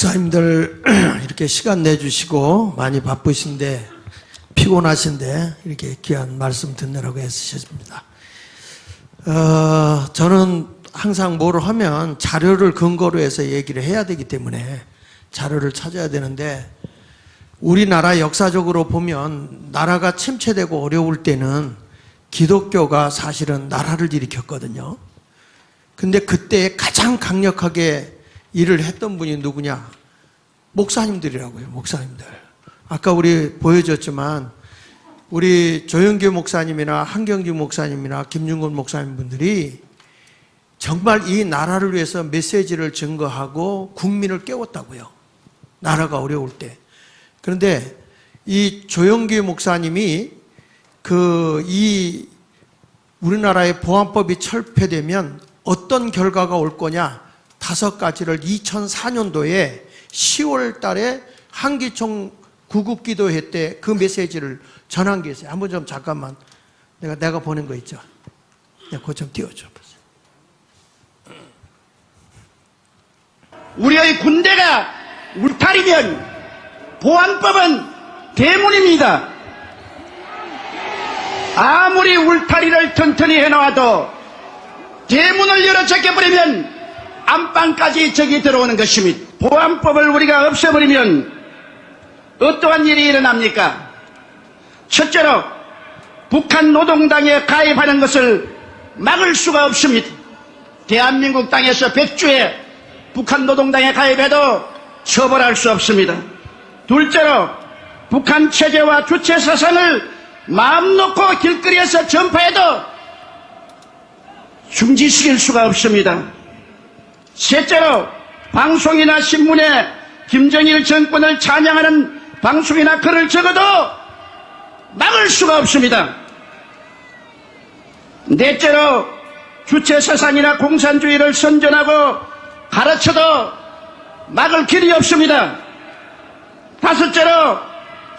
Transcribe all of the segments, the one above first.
목사님들 이렇게 시간 내주시고 많이 바쁘신데 피곤하신데 이렇게 귀한 말씀 듣느라고 애쓰셨습니다. 어, 저는 항상 뭐를 하면 자료를 근거로 해서 얘기를 해야 되기 때문에 자료를 찾아야 되는데 우리나라 역사적으로 보면 나라가 침체되고 어려울 때는 기독교가 사실은 나라를 일으켰거든요. 근데 그때 가장 강력하게 일을 했던 분이 누구냐? 목사님들이라고요, 목사님들. 아까 우리 보여줬지만, 우리 조영규 목사님이나 한경주 목사님이나 김윤건 목사님 분들이 정말 이 나라를 위해서 메시지를 증거하고 국민을 깨웠다고요. 나라가 어려울 때. 그런데 이 조영규 목사님이 그 이 우리나라의 보안법이 철폐되면 어떤 결과가 올 거냐 다섯 가지를 2004년도에 10월 달에 한기총 구국기도회 때 그 메시지를 전한 게 있어요. 한번 좀 잠깐만 내가 내가 보낸 거 있죠. 내가 그거 좀 띄워줘 보세요. 우리의 군대가 울타리면 보안법은 대문입니다. 아무리 울타리를 튼튼히 해놓아도 대문을 열어 제껴버리면 안방까지 적이 들어오는 것입니다. 보안법을 우리가 없애버리면 어떠한 일이 일어납니까? 첫째로 북한 노동당에 가입하는 것을 막을 수가 없습니다. 대한민국 땅에서 백주에 북한 노동당에 가입해도 처벌할 수 없습니다. 둘째로 북한 체제와 주체 사상을 마음 놓고 길거리에서 전파해도 중지시킬 수가 없습니다. 셋째로 방송이나 신문에 김정일 정권을 찬양하는 방송이나 글을 적어도 막을 수가 없습니다. 넷째로 주체 사상이나 공산주의를 선전하고 가르쳐도 막을 길이 없습니다. 다섯째로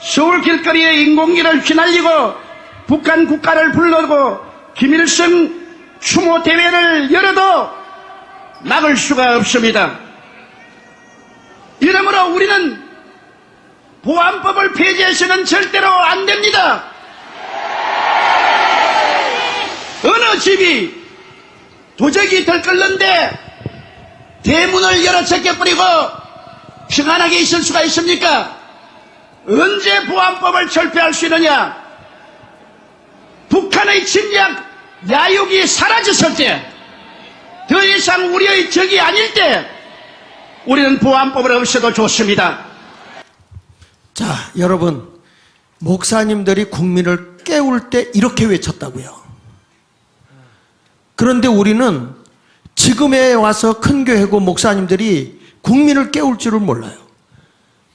서울 길거리에 인공기를 휘날리고 북한 국가를 불러고 김일성 추모 대회를 열어도 막을 수가 없습니다. 이러므로 우리는 보안법을 폐지해서는 절대로 안 됩니다. 어느 집이 도적이 들끓는데 대문을 열어 제껴버리고 평안하게 있을 수가 있습니까? 언제 보안법을 철폐할 수 있느냐? 북한의 침략 야욕이 사라졌을 때, 더 이상 우리의 적이 아닐 때, 우리는 보안법을 없애도 좋습니다. 자, 여러분 목사님들이 국민을 깨울 때 이렇게 외쳤다고요. 그런데 우리는 지금에 와서 큰 교회고 목사님들이 국민을 깨울 줄을 몰라요.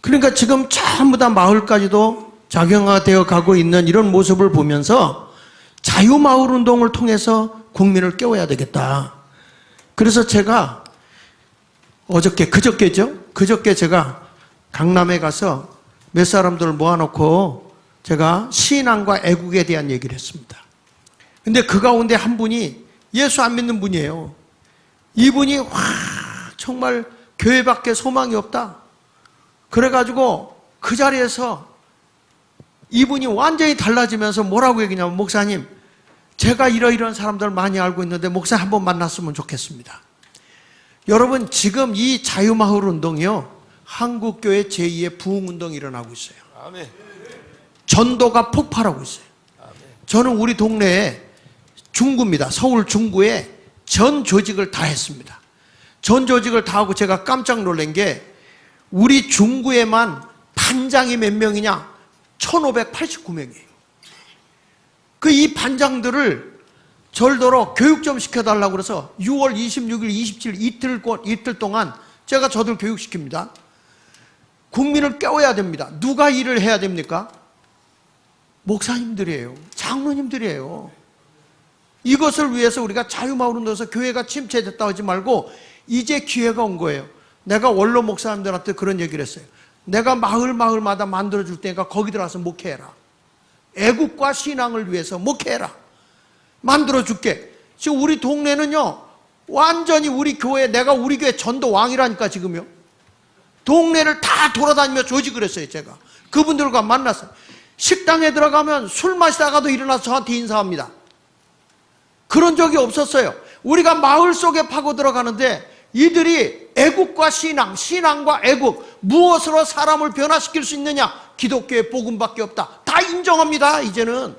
그러니까 지금 전부 다 마을까지도 작용화되어 가고 있는 이런 모습을 보면서 자유마을 운동을 통해서 국민을 깨워야 되겠다. 그래서 제가 어저께, 그저께죠? 그저께 제가 강남에 가서 몇 사람들을 모아놓고 제가 신앙과 애국에 대한 얘기를 했습니다. 근데 그 가운데 한 분이 예수 안 믿는 분이에요. 이분이 와 정말 교회밖에 소망이 없다. 그래가지고 그 자리에서 이분이 완전히 달라지면서 뭐라고 얘기냐면 목사님 제가 이러이러한 사람들 많이 알고 있는데 목사 한번 만났으면 좋겠습니다. 여러분 지금 이 자유마을 운동이요 한국교회 제2의 부흥운동이 일어나고 있어요. 전도가 폭발하고 있어요. 저는 우리 동네에 중구입니다. 서울 중구에 전 조직을 다 했습니다. 전 조직을 다 하고 제가 깜짝 놀란 게 우리 중구에만 반장이 몇 명이냐? 1589명이에요. 그 이 반장들을 절도로 교육 좀 시켜달라고 그래서 6월 26일, 27일 이틀, 이틀 동안 제가 저들 교육시킵니다. 국민을 깨워야 됩니다. 누가 일을 해야 됩니까? 목사님들이에요. 장로님들이에요. 이것을 위해서 우리가 자유마을 운동에서 교회가 침체됐다 하지 말고 이제 기회가 온 거예요. 내가 원로 목사님들한테 그런 얘기를 했어요. 내가 마을 마을마다 만들어 줄 테니까 거기 들어가서 목회해라. 애국과 신앙을 위해서 목회해라. 만들어 줄게. 지금 우리 동네는요. 완전히 우리 교회 내가 우리 교회 전도 왕이라니까 지금요. 동네를 다 돌아다니며 조직을 했어요, 제가. 그분들과 만났어요. 식당에 들어가면 술 마시다가도 일어나서 저한테 인사합니다. 그런 적이 없었어요. 우리가 마을 속에 파고 들어가는데 이들이 애국과 신앙, 신앙과 애국, 무엇으로 사람을 변화시킬 수 있느냐? 기독교의 복음밖에 없다. 다 인정합니다, 이제는.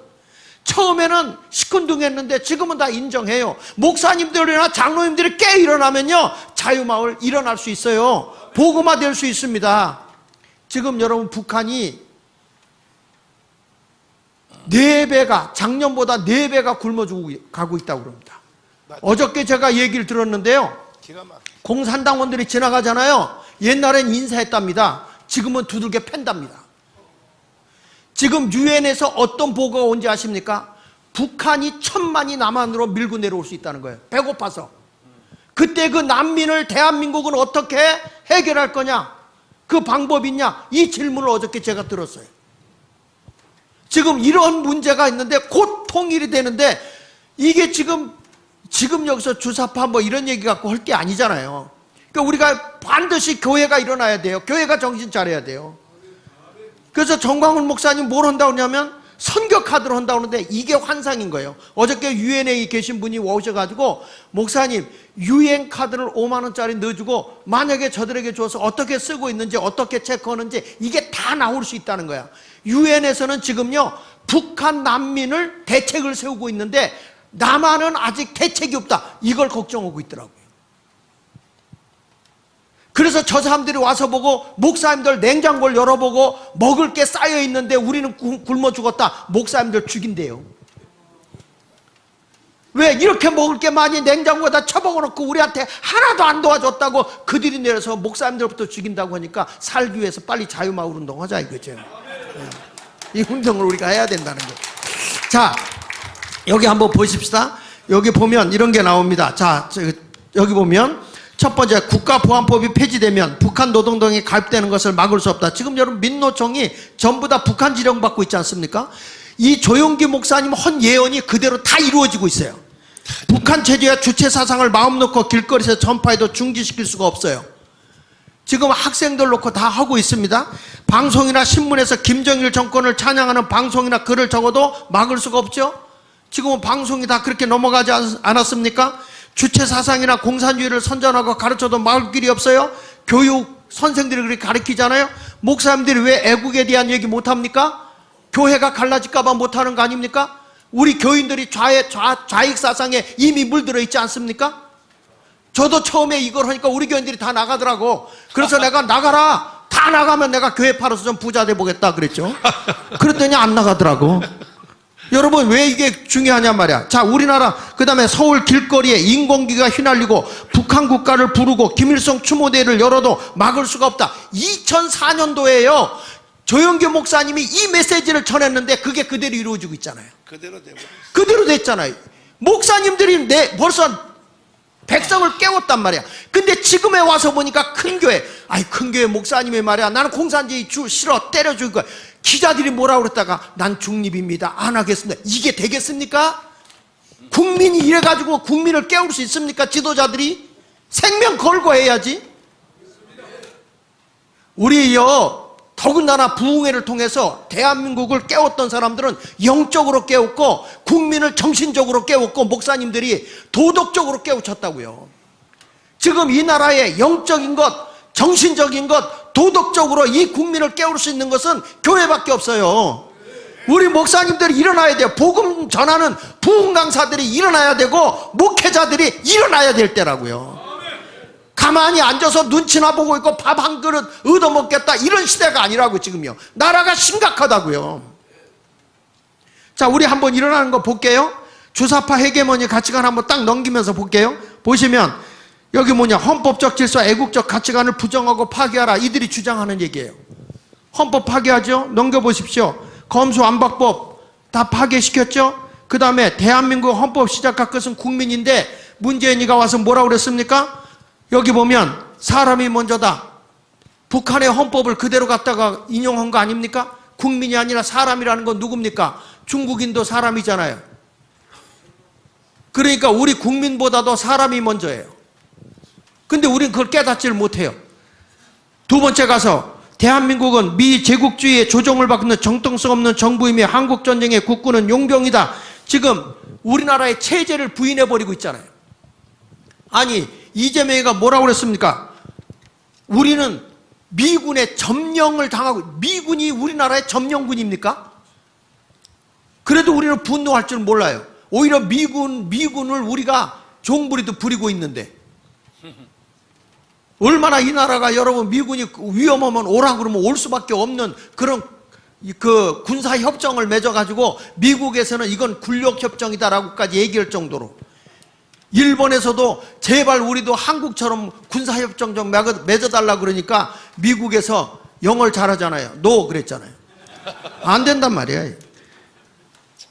처음에는 시큰둥했는데 지금은 다 인정해요. 목사님들이나 장로님들이 깨 일어나면요. 자유마을 일어날 수 있어요. 복음화 될수 있습니다. 지금 여러분 북한이 네 배가 작년보다 네 배가 굶어 가고 있다고 그럽니다. 어저께 제가 얘기를 들었는데요. 공산당원들이 지나가잖아요. 옛날엔 인사했답니다. 지금은 두들겨 팬답니다. 지금 유엔에서 어떤 보고가 온지 아십니까? 북한이 천만이 남한으로 밀고 내려올 수 있다는 거예요. 배고파서. 그때 그 난민을 대한민국은 어떻게 해결할 거냐? 그 방법이 있냐? 이 질문을 어저께 제가 들었어요. 지금 이런 문제가 있는데 곧 통일이 되는데 이게 지금 지금 여기서 주사파 뭐 이런 얘기 갖고 할 게 아니잖아요. 그러니까 우리가 반드시 교회가 일어나야 돼요. 교회가 정신 차려야 돼요. 그래서 정광훈 목사님 뭘 한다고 하냐면 선교 카드로 한다고 하는데 이게 환상인 거예요. 어저께 유엔에 계신 분이 오셔가지고 목사님 유엔 카드를 5만 원짜리 넣어주고 만약에 저들에게 줘서 어떻게 쓰고 있는지 어떻게 체크하는지 이게 다 나올 수 있다는 거야. 유엔에서는 지금요 북한 난민을 대책을 세우고 있는데 남한은 아직 대책이 없다. 이걸 걱정하고 있더라고요. 그래서 저 사람들이 와서 보고 목사님들 냉장고를 열어보고 먹을 게 쌓여 있는데 우리는 굶- 굶어 죽었다. 목사님들 죽인대요. 왜 이렇게 먹을 게 많이 냉장고에다 처박아 놓고 우리한테 하나도 안 도와줬다고 그들이 내려서 목사님들부터 죽인다고 하니까 살기 위해서 빨리 자유마을 운동하자 이거죠. 예. 이 운동을 우리가 해야 된다는 거예요. 자, 여기 한번 보십시다. 여기 보면 이런 게 나옵니다. 자, 저, 여기 보면 첫 번째 국가보안법이 폐지되면 북한 노동당이 가입되는 것을 막을 수 없다. 지금 여러분 민노총이 전부 다 북한 지령 받고 있지 않습니까? 이 조용기 목사님 헌 예언이 그대로 다 이루어지고 있어요. 북한 체제와 주체 사상을 마음 놓고 길거리에서 전파해도 중지시킬 수가 없어요. 지금 학생들 놓고 다 하고 있습니다. 방송이나 신문에서 김정일 정권을 찬양하는 방송이나 글을 적어도 막을 수가 없죠. 지금은 방송이 다 그렇게 넘어가지 않- 않았습니까? 주체 사상이나 공산주의를 선전하고 가르쳐도 막을 길이 없어요. 교육 선생들이 그렇게 가르치잖아요. 목사님들이 왜 애국에 대한 얘기 못 합니까? 교회가 갈라질까봐 못 하는 거 아닙니까? 우리 교인들이 좌의, 좌, 좌익 사상에 이미 물들어 있지 않습니까? 저도 처음에 이걸 하니까 우리 교인들이 다 나가더라고. 그래서 내가 나가라. 다 나가면 내가 교회 팔아서 좀 부자 돼 보겠다 그랬죠. 그랬더니 안 나가더라고. 여러분 왜 이게 중요하냐 말이야. 자, 우리나라 그다음에 서울 길거리에 인공기가 휘날리고 북한 국가를 부르고 김일성 추모대를 열어도 막을 수가 없다. 2004년도에요. 조영규 목사님이 이 메시지를 전했는데 그게 그대로 이루어지고 있잖아요. 그대로 돼버렸어. 그대로 됐잖아요. 목사님들이 내 벌써 백성을 깨웠단 말이야. 근데 지금에 와서 보니까 큰 교회, 아이 큰 교회 목사님이 말이야. 나는 공산주의 주 싫어 때려 죽을 거야. 기자들이 뭐라 그랬다가 난 중립입니다. 안 하겠습니다. 이게 되겠습니까? 국민이 이래가지고 국민을 깨울 수 있습니까? 지도자들이 생명 걸고 해야지. 우리요 더군다나 부흥회를 통해서 대한민국을 깨웠던 사람들은 영적으로 깨웠고 국민을 정신적으로 깨웠고 목사님들이 도덕적으로 깨우쳤다고요. 지금 이 나라의 영적인 것, 정신적인 것, 도덕적으로 이 국민을 깨울 수 있는 것은 교회밖에 없어요. 우리 목사님들이 일어나야 돼요. 복음 전하는 부흥 강사들이 일어나야 되고 목회자들이 일어나야 될 때라고요. 가만히 앉아서 눈치나 보고 있고 밥 한 그릇 얻어먹겠다 이런 시대가 아니라고 지금요. 나라가 심각하다고요. 자, 우리 한번 일어나는 거 볼게요. 주사파 헤게모니 가치관 한번 딱 넘기면서 볼게요. 보시면 여기 뭐냐 헌법적 질서, 애국적 가치관을 부정하고 파괴하라 이들이 주장하는 얘기예요. 헌법 파괴하죠. 넘겨보십시오. 검수안박법 다 파괴시켰죠. 그 다음에 대한민국 헌법 시작할 것은 국민인데 문재인이가 와서 뭐라 그랬습니까? 여기 보면 사람이 먼저다. 북한의 헌법을 그대로 갖다가 인용한 거 아닙니까? 국민이 아니라 사람이라는 건 누굽니까? 중국인도 사람이잖아요. 그러니까 우리 국민보다도 사람이 먼저예요. 근데 우린 그걸 깨닫지를 못해요. 두 번째 가서 대한민국은 미 제국주의의 조종을 받는 정통성 없는 정부이며 한국 전쟁의 국군은 용병이다. 지금 우리나라의 체제를 부인해 버리고 있잖아요. 아니 이재명이가 뭐라고 그랬습니까? 우리는 미군의 점령을 당하고 미군이 우리나라의 점령군입니까? 그래도 우리는 분노할 줄 몰라요. 오히려 미군 미군을 우리가 종부리도 부리고 있는데 얼마나 이 나라가 여러분 미군이 위험하면 오라 그러면 올 수밖에 없는 그런 그 군사 협정을 맺어 가지고 미국에서는 이건 군력 협정이다라고까지 얘기할 정도로 일본에서도 제발 우리도 한국처럼 군사 협정 좀 맺어 달라 그러니까 미국에서 영어를 잘하잖아요. 노 그랬잖아요. 안 된단 말이에요.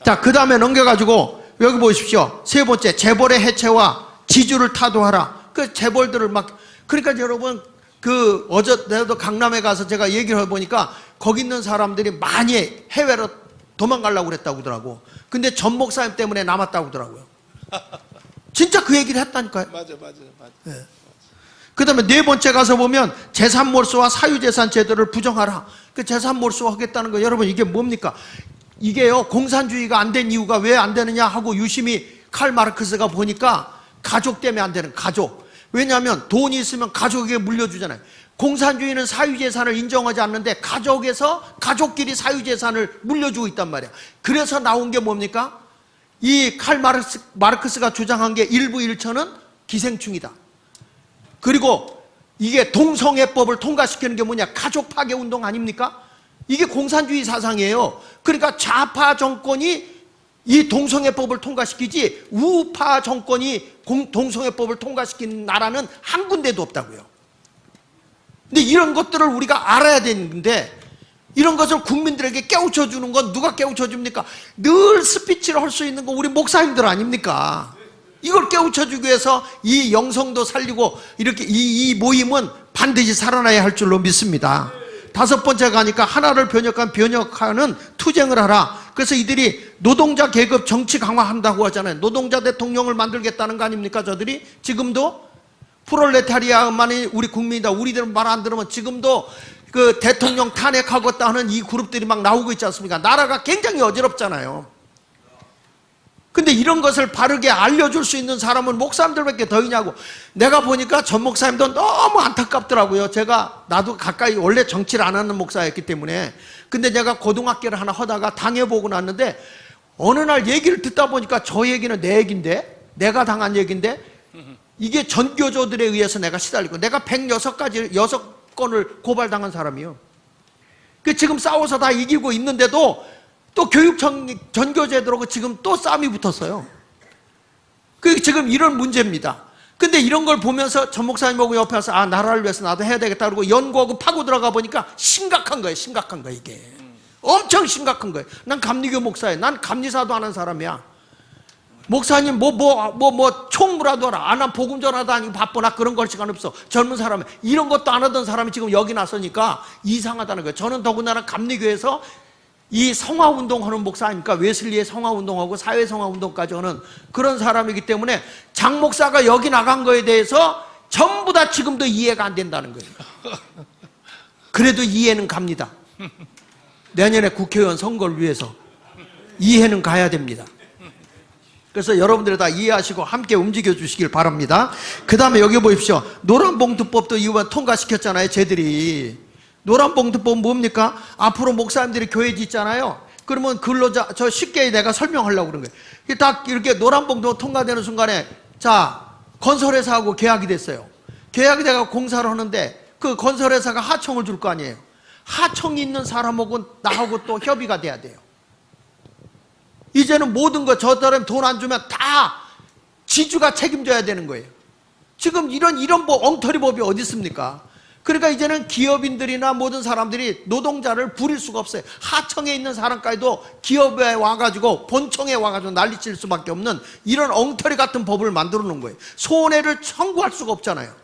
자, 그 다음에 넘겨 가지고, 여기 보십시오. 세 번째, 재벌의 해체와 지주를 타도하라. 그 재벌들을 막, 그러니까 여러분, 그, 어제, 내도 강남에 가서 제가 얘기를 해보니까, 거기 있는 사람들이 많이 해외로 도망가려고 그랬다고 하더라고. 근데 전 목사님 때문에 남았다고 하더라고요. 진짜 그 얘기를 했다니까요. 맞아 맞아 맞아. 그 다음에 네 번째 가서 보면 재산 몰수와 사유재산 제도를 부정하라. 그 재산 몰수 하겠다는 거 여러분 이게 뭡니까? 이게요 공산주의가 안 된 이유가 왜 안 되느냐 하고 유심히 칼 마르크스가 보니까 가족 때문에 안 되는 가족. 왜냐하면 돈이 있으면 가족에게 물려주잖아요. 공산주의는 사유재산을 인정하지 않는데 가족에서 가족끼리 사유재산을 물려주고 있단 말이야. 그래서 나온 게 뭡니까? 이 칼 마르크스, 마르크스가 주장한 게 일부 일처는 기생충이다. 그리고 이게 동성애법을 통과시키는 게 뭐냐? 가족 파괴 운동 아닙니까? 이게 공산주의 사상이에요. 그러니까 좌파 정권이 이 동성애법을 통과시키지 우파 정권이 공- 동성애법을 통과시킨 나라는 한 군데도 없다고요. 근데 이런 것들을 우리가 알아야 되는데 이런 것을 국민들에게 깨우쳐 주는 건 누가 깨우쳐 줍니까? 늘 스피치를 할 수 있는 거 우리 목사님들 아닙니까? 이걸 깨우쳐 주기 위해서 이 영성도 살리고 이렇게 이, 이 모임은 반드시 살아나야 할 줄로 믿습니다. 다섯 번째 가니까 하나를 변혁한 변혁하는 투쟁을 하라. 그래서 이들이 노동자 계급 정치 강화한다고 하잖아요. 노동자 대통령을 만들겠다는 거 아닙니까? 저들이 지금도 프롤레타리아만이 우리 국민이다. 우리들은 말 안 들으면 지금도 그 대통령 탄핵하겠다 하는 이 그룹들이 막 나오고 있지 않습니까? 나라가 굉장히 어지럽잖아요. 근데 이런 것을 바르게 알려줄 수 있는 사람은 목사님들밖에 더 있냐고. 내가 보니까 전 목사님도 너무 안타깝더라고요. 제가 나도 가까이 원래 정치를 안 하는 목사였기 때문에. 근데 내가 고등학교를 하나 하다가 당해보고 났는데 어느 날 얘기를 듣다 보니까 저 얘기는 내 얘기인데 내가 당한 얘기인데 이게 전교조들에 의해서 내가 시달리고 내가 106가지 6건을 고발당한 사람이요. 그 지금 싸워서 다 이기고 있는데도 또 교육 전, 전교제도로 지금 또 싸움이 붙었어요. 그 지금 이런 문제입니다. 근데 이런 걸 보면서 전 목사님하고 옆에 와서 아 나라를 위해서 나도 해야 되겠다 그러고 연구하고 파고 들어가 보니까 심각한 거예요. 심각한 거 이게. 엄청 심각한 거예요. 난 감리교 목사예요. 난 감리사도 하는 사람이야. 목사님 뭐 뭐 뭐 뭐 총무라도 하라. 아난 복음 전하다 아니고 바쁘나 그런 걸 시간 없어. 젊은 사람이 이런 것도 안 하던 사람이 지금 여기 나서니까 이상하다는 거예요. 저는 더군다나 감리교에서 이 성화 운동하는 목사 아닙니까? 웨슬리의 성화 운동하고 사회 성화 운동까지 하는 그런 사람이기 때문에 장 목사가 여기 나간 거에 대해서 전부 다 지금도 이해가 안 된다는 거예요. 그래도 이해는 갑니다. 내년에 국회의원 선거를 위해서 이해는 가야 됩니다. 그래서 여러분들이 다 이해하시고 함께 움직여 주시길 바랍니다. 그 다음에 여기 보십시오. 노란봉투법도 이번 통과시켰잖아요, 쟤들이. 노란 봉투법 뭡니까? 앞으로 목사님들이 교회 짓잖아요. 그러면 근로자, 저 쉽게 내가 설명하려고 그런 거예요. 딱 이렇게 노란 봉투 통과되는 순간에, 자, 건설회사하고 계약이 됐어요. 계약이 돼가 공사를 하는데, 그 건설회사가 하청을 줄 거 아니에요. 하청이 있는 사람하고 나하고 또 협의가 돼야 돼요. 이제는 모든 거 저 사람 돈 안 주면 다 지주가 책임져야 되는 거예요. 지금 이런 이런 뭐 엉터리 법이 어디 있습니까? 그러니까 이제는 기업인들이나 모든 사람들이 노동자를 부릴 수가 없어요. 하청에 있는 사람까지도 기업에 와가지고 본청에 와가지고 난리칠 수밖에 없는 이런 엉터리 같은 법을 만들어 놓은 거예요. 손해를 청구할 수가 없잖아요.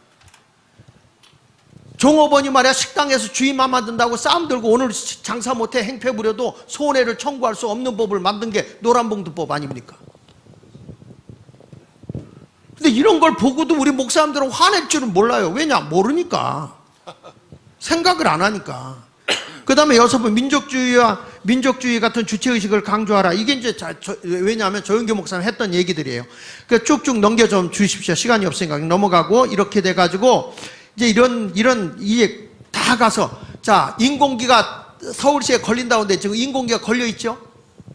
종업원이 말이야 식당에서 주인만 만든다고 싸움 들고 오늘 장사 못해 행패 부려도 손해를 청구할 수 없는 법을 만든 게 노란봉투법 아닙니까? 근데 이런 걸 보고도 우리 목사님들은 화낼 줄은 몰라요. 왜냐? 모르니까. 생각을 안 하니까. 그 다음에 여섯 번 민족주의와 민족주의 같은 주체의식을 강조하라. 이게 이제 자, 저, 왜냐하면 조영교 목사님 했던 얘기들이에요. 그 쭉쭉 넘겨 좀 주십시오. 시간이 없으니까 넘어가고 이렇게 돼가지고 이제 이런, 이런, 이게 다 가서 자, 인공기가 서울시에 걸린다는데 지금 인공기가 걸려 있죠?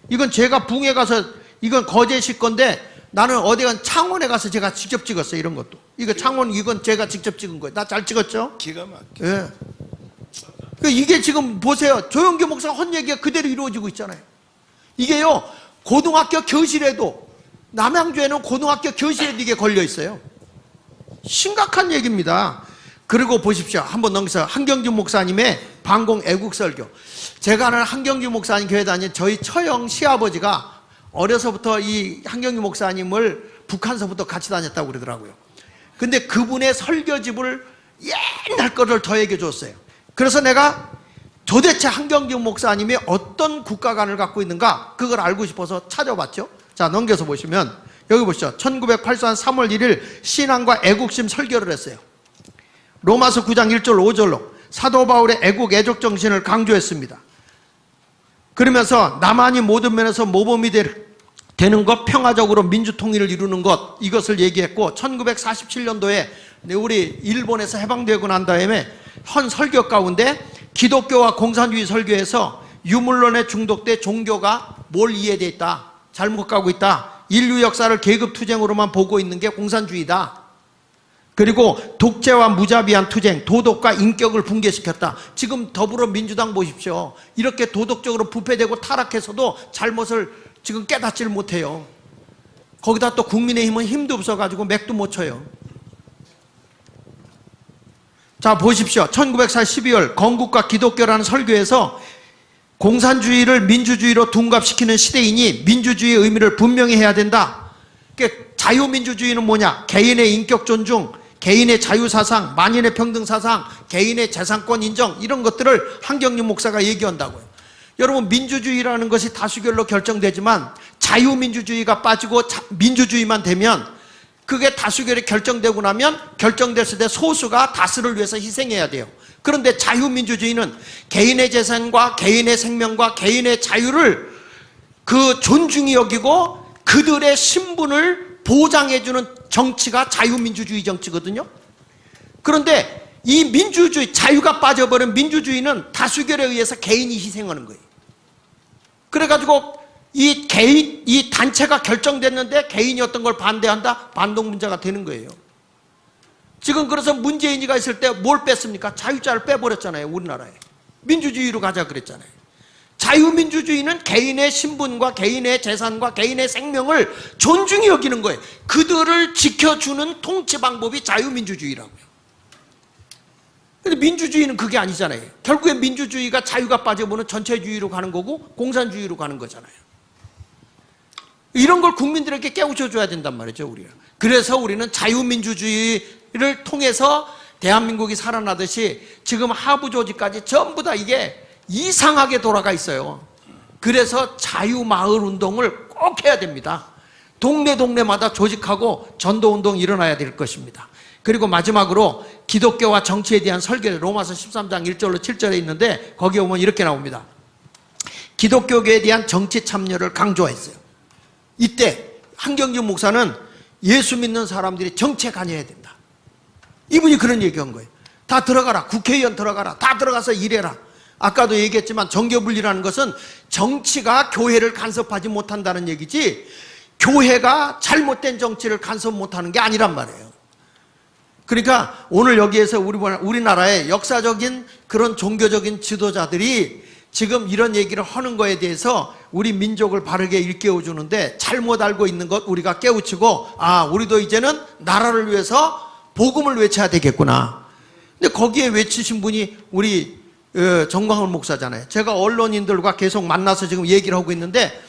이건 제가 붕에 가서 이건 거제시 건데 나는 어디 간 창원에 가서 제가 직접 찍었어요. 이런 것도. 이거 창원 이건 제가 직접 찍은 거예요. 나 잘 찍었죠? 기가 막혀. 예. 그 이게 지금 보세요. 조영규 목사 헛 얘기가 그대로 이루어지고 있잖아요. 이게요, 고등학교 교실에도, 남양주에는 고등학교 교실에도 이게 걸려 있어요. 심각한 얘기입니다. 그리고 보십시오. 한번 넘겨서 한경준 목사님의 방공 애국설교. 제가 아는 한경준 목사님 교회 다닌 저희 처형 시아버지가 어려서부터 이 한경준 목사님을 북한서부터 같이 다녔다고 그러더라고요. 근데 그분의 설교집을 옛날 거를 더해게 줬어요. 그래서 내가 도대체 한경준 목사님이 어떤 국가관을 갖고 있는가 그걸 알고 싶어서 찾아봤죠. 자 넘겨서 보시면 여기 보시죠. 1984년 3월 1일 신앙과 애국심 설교를 했어요. 로마서 9장 1절 5절로 사도 바울의 애국 애족 정신을 강조했습니다. 그러면서 나만이 모든 면에서 모범이 될 되는 것, 평화적으로 민주 통일을 이루는 것 이것을 얘기했고 1947년도에 우리 일본에서 해방되고 난 다음에 헌 설교 가운데 기독교와 공산주의 설교에서 유물론에 중독돼 종교가 뭘 이해돼 있다. 잘못 가고 있다. 인류 역사를 계급 투쟁으로만 보고 있는 게 공산주의다. 그리고 독재와 무자비한 투쟁, 도덕과 인격을 붕괴시켰다. 지금 더불어민주당 보십시오. 이렇게 도덕적으로 부패되고 타락해서도 잘못을 지금 깨닫지를 못해요. 거기다 또 국민의힘은 힘도 없어가지고 맥도 못 쳐요. 자, 보십시오. 1904 12월 건국과 기독교라는 설교에서 공산주의를 민주주의로 둔갑시키는 시대이니 민주주의의 의미를 분명히 해야 된다. 자유민주주의는 뭐냐? 개인의 인격 존중, 개인의 자유사상, 만인의 평등사상, 개인의 재산권 인정, 이런 것들을 한경림 목사가 얘기한다고요. 여러분, 민주주의라는 것이 다수결로 결정되지만 자유민주주의가 빠지고 자- 민주주의만 되면 그게 다수결이 결정되고 나면 결정됐을 때 소수가 다수를 위해서 희생해야 돼요. 그런데 자유민주주의는 개인의 재산과 개인의 생명과 개인의 자유를 그 존중히 여기고 그들의 신분을 보장해주는 정치가 자유민주주의 정치거든요. 그런데 이 민주주의, 자유가 빠져버린 민주주의는 다수결에 의해서 개인이 희생하는 거예요. 그래가지고 이 개인, 이 단체가 결정됐는데 개인이 어떤 걸 반대한다? 반동 문제가 되는 거예요. 지금 그래서 문재인이가 있을 때 뭘 뺐습니까? 자유자를 빼버렸잖아요, 우리나라에. 민주주의로 가자 그랬잖아요. 자유민주주의는 개인의 신분과 개인의 재산과 개인의 생명을 존중히 여기는 거예요. 그들을 지켜주는 통치 방법이 자유민주주의라고요. 근데 민주주의는 그게 아니잖아요. 결국에 민주주의가 자유가 빠져보는 전체주의로 가는 거고 공산주의로 가는 거잖아요. 이런 걸 국민들에게 깨우쳐 줘야 된단 말이죠, 우리가. 그래서 우리는 자유민주주의를 통해서 대한민국이 살아나듯이 지금 하부 조직까지 전부 다 이게 이상하게 돌아가 있어요. 그래서 자유마을 운동을 꼭 해야 됩니다. 동네 동네마다 조직하고 전도 운동 일어나야 될 것입니다. 그리고 마지막으로 기독교와 정치에 대한 설계를 로마서 13장 1절로 7절에 있는데 거기에 오면 이렇게 나옵니다. 기독교계에 대한 정치 참여를 강조했어요. 이때 한경준 목사는 예수 믿는 사람들이 정치에 관여해야 된다. 이분이 그런 얘기한 거예요. 다 들어가라. 국회의원 들어가라. 다 들어가서 일해라. 아까도 얘기했지만 정교분리라는 것은 정치가 교회를 간섭하지 못한다는 얘기지 교회가 잘못된 정치를 간섭 못하는 게 아니란 말이에요. 그러니까 오늘 여기에서 우리 우리나라의 역사적인 그런 종교적인 지도자들이 지금 이런 얘기를 하는 거에 대해서 우리 민족을 바르게 일깨워 주는데 잘못 알고 있는 것 우리가 깨우치고 아 우리도 이제는 나라를 위해서 복음을 외쳐야 되겠구나. 근데 거기에 외치신 분이 우리 어, 정광훈 목사잖아요. 제가 언론인들과 계속 만나서 지금 얘기를 하고 있는데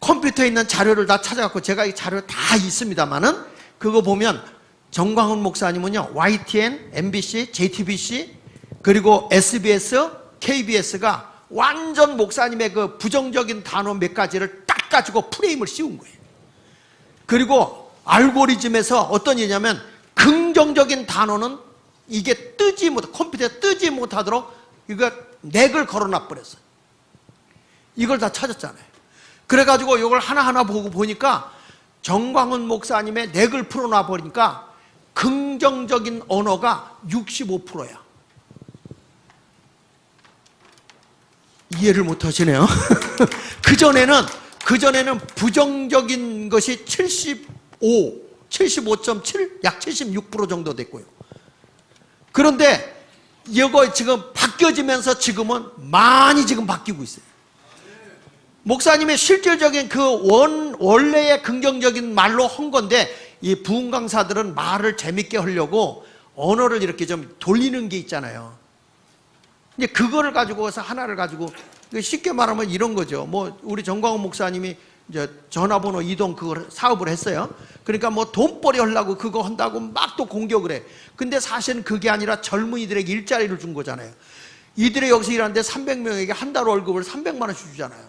컴퓨터에 있는 자료를 다 찾아갖고 제가 이 자료 다 있습니다만은 그거 보면 정광훈 목사님은요 YTN, MBC, JTBC 그리고 SBS, KBS가 완전 목사님의 그 부정적인 단어 몇 가지를 딱 가지고 프레임을 씌운 거예요. 그리고 알고리즘에서 어떤 얘기냐면 긍정적인 단어는 이게 뜨지 못, 컴퓨터에 뜨지 못하도록 이거 넥을 걸어놔 버렸어요. 이걸 다 찾았잖아요. 그래가지고 이걸 하나하나 보고 보니까 정광훈 목사님의 넥을 풀어놔 버리니까 긍정적인 언어가 65%야. 이해를 못 하시네요. 그전에는, 그전에는 부정적인 것이 75, 75.7, 약 76% 정도 됐고요. 그런데 이거 지금 바뀌어지면서 지금은 많이 지금 바뀌고 있어요. 목사님의 실질적인 그 원, 원래의 긍정적인 말로 한 건데 이 부흥 강사들은 말을 재밌게 하려고 언어를 이렇게 좀 돌리는 게 있잖아요. 이제 그거를 가지고서 하나를 가지고 쉽게 말하면 이런 거죠. 뭐 우리 정광훈 목사님이 이제 전화번호 이동 그걸 사업을 했어요. 그러니까 뭐 돈벌이 하려고 그거 한다고 막 또 공격을 해. 근데 사실은 그게 아니라 젊은이들에게 일자리를 준 거잖아요. 이들이 여기서 일하는데 300명에게 한 달 월급을 300만 원씩 주잖아요.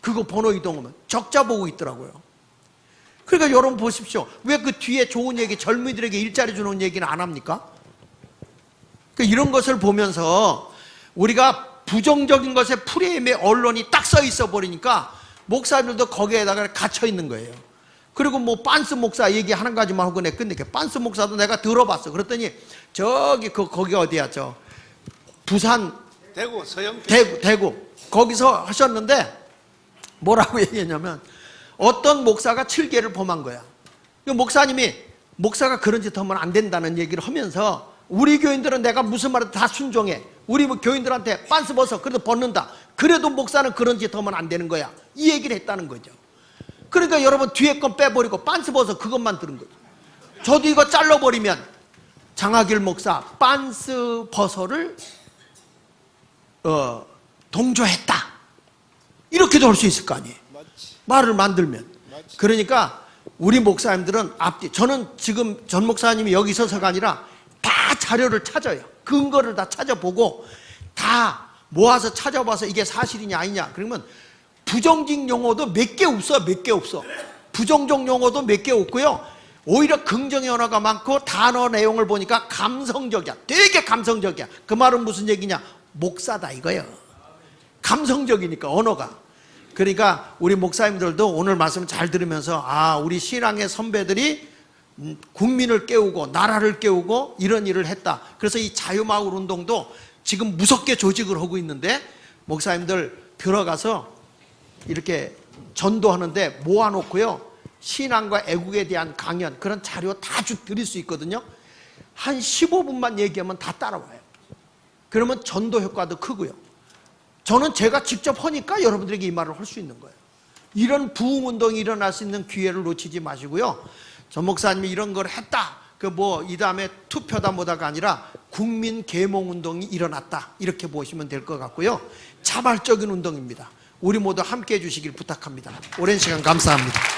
그거 번호 이동하면 적자 보고 있더라고요. 그러니까 여러분 보십시오. 왜 그 뒤에 좋은 얘기 젊은이들에게 일자리 주는 얘기는 안 합니까? 그 이런 것을 보면서 우리가 부정적인 것에 프레임에 언론이 딱 써 있어 버리니까 목사님들도 거기에다가 갇혀 있는 거예요. 그리고 뭐 빤스 목사 얘기 한 가지만 하고 내 끝낼게. 빤스 목사도 내가 들어봤어. 그랬더니 저기 그 거기 어디야 저 부산 대구 서영 대구 대구 거기서 하셨는데 뭐라고 얘기했냐면 어떤 목사가 7개를 범한 거야. 그 목사님이 목사가 그런 짓 하면 안 된다는 얘기를 하면서 우리 교인들은 내가 무슨 말을 다 순종해. 우리 뭐 교인들한테 빤스 벗어. 그래도 벗는다. 그래도 목사는 그런 짓 하면 안 되는 거야. 이 얘기를 했다는 거죠. 그러니까 여러분 뒤에 건 빼버리고 빤스 벗어 그것만 들은 거죠. 저도 이거 잘라버리면 장하길 목사 빤스 벗어를 어, 동조했다. 이렇게도 할 수 있을 거 아니에요. 말을 만들면. 그러니까 우리 목사님들은 앞뒤, 저는 지금 전 목사님이 여기 있어서가 아니라 다 자료를 찾아요. 근거를 다 찾아보고 다 모아서 찾아봐서 이게 사실이냐 아니냐. 그러면 부정직 용어도 몇 개 없어, 몇 개 없어. 부정적 용어도 몇 개 없고요. 오히려 긍정의 언어가 많고 단어 내용을 보니까 감성적이야. 되게 감성적이야. 그 말은 무슨 얘기냐? 목사다 이거예요. 감성적이니까 언어가. 그러니까 우리 목사님들도 오늘 말씀 잘 들으면서 아 우리 신앙의 선배들이 음, 국민을 깨우고 나라를 깨우고 이런 일을 했다. 그래서 이 자유마을 운동도 지금 무섭게 조직을 하고 있는데 목사님들 들어가서 이렇게 전도하는데 모아놓고요 신앙과 애국에 대한 강연 그런 자료 다 주- 드릴 수 있거든요. 한 15분만 얘기하면 다 따라와요. 그러면 전도 효과도 크고요. 저는 제가 직접 하니까 여러분들에게 이 말을 할 수 있는 거예요. 이런 부흥 운동이 일어날 수 있는 기회를 놓치지 마시고요. 전 목사님이 이런 걸 했다. 그 뭐 이 다음에 투표다 뭐다가 아니라 국민 계몽 운동이 일어났다. 이렇게 보시면 될 것 같고요. 자발적인 운동입니다. 우리 모두 함께 해 주시길 부탁합니다. 오랜 시간 감사합니다.